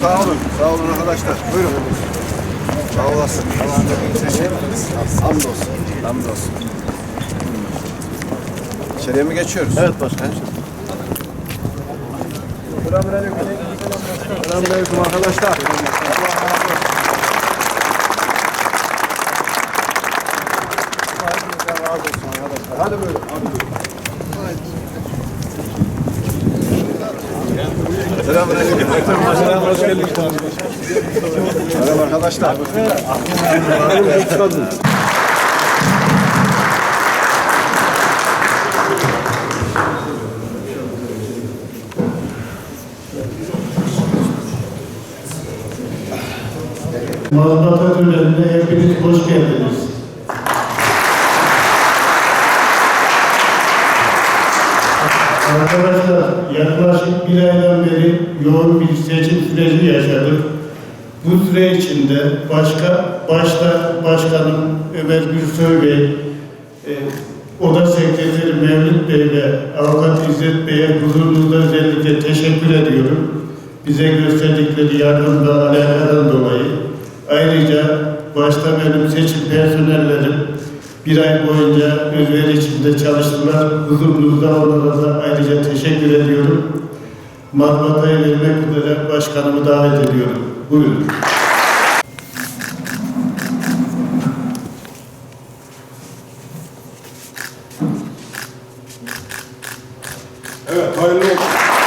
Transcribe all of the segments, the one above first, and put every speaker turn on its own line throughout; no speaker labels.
Sağ olun, sağ olun arkadaşlar. Buyurun. Sağ olasın. Hamdolsun. Hamdolsun. İçeriye mi geçiyoruz? Evet başkanım. Selamünaleyküm. Selamünaleyküm arkadaşlar. Hadi buyurun. Hadi buyurun. Selamünaleyküm. Selam, hoş geldiniz. Merhaba arkadaşlar.
Mazbata törenine hepiniz hoş geldiniz. Arkadaşlar yaklaşık bir aydan beri yoğun bir seçim süreci yaşadık. Bu süre içinde başka, başta başkanım Ömer Gülsoy Bey, e, Oda Sekreteri Mevlüt Bey ve Avukat İzzet Bey'e huzurunuzda özellikle teşekkür ediyorum. Bize gösterdikleri yardım ve alakadan dolayı. Ayrıca başta benim seçim personellerim bir ay boyunca özveri içinde çalıştılar. Huzurunuzda onlara da ayrıca teşekkür ediyorum. Matbaatayı vermek üzere başkanımı davet ediyorum. Buyurun.
Evet, hayırlı olsun.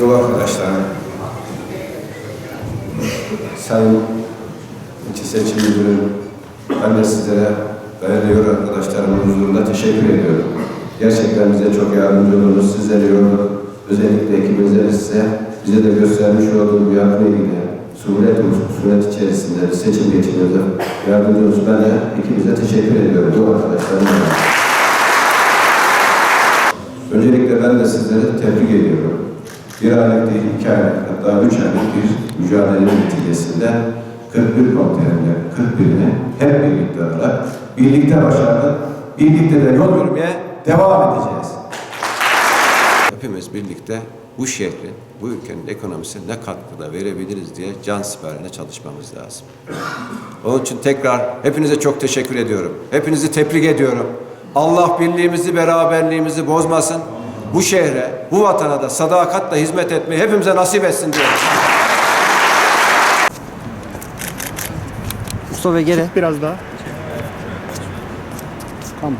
Yol arkadaşlarım, Sayın İlçe Seçim Müdürüm, ben de sizlere yol arkadaşlarımın huzurunda teşekkür ediyorum. Gerçekten bize çok yardımcı oldunuz, sizlere yolu, özellikle ekibinize ve size, bize de göstermiş olduğu bu yardım ile suret, suret içerisinde seçim geçirmede yardımcı olsun. Ben de ekibimize teşekkür ediyorum, yol arkadaşlarım. Öncelikle ben de sizleri tebrik ediyorum. Bir aylık değil, iki aylık, hatta üç aylık bir mücadelenin neticesinde 41 komutanıyla 41'ini hep birlikte olarak birlikte başardık. Birlikte de yol yürümeye devam edeceğiz. Hepimiz birlikte bu şehrin, bu ülkenin ekonomisine ne katkıda verebiliriz diye can siperine çalışmamız lazım. Onun için tekrar hepinize çok teşekkür ediyorum. Hepinizi tebrik ediyorum. Allah birliğimizi, beraberliğimizi bozmasın. Bu şehre, bu vatana da sadakatle hizmet etmeyi hepimize nasip etsin diyorum.
Mustafa geri.
Biraz daha. Tamam.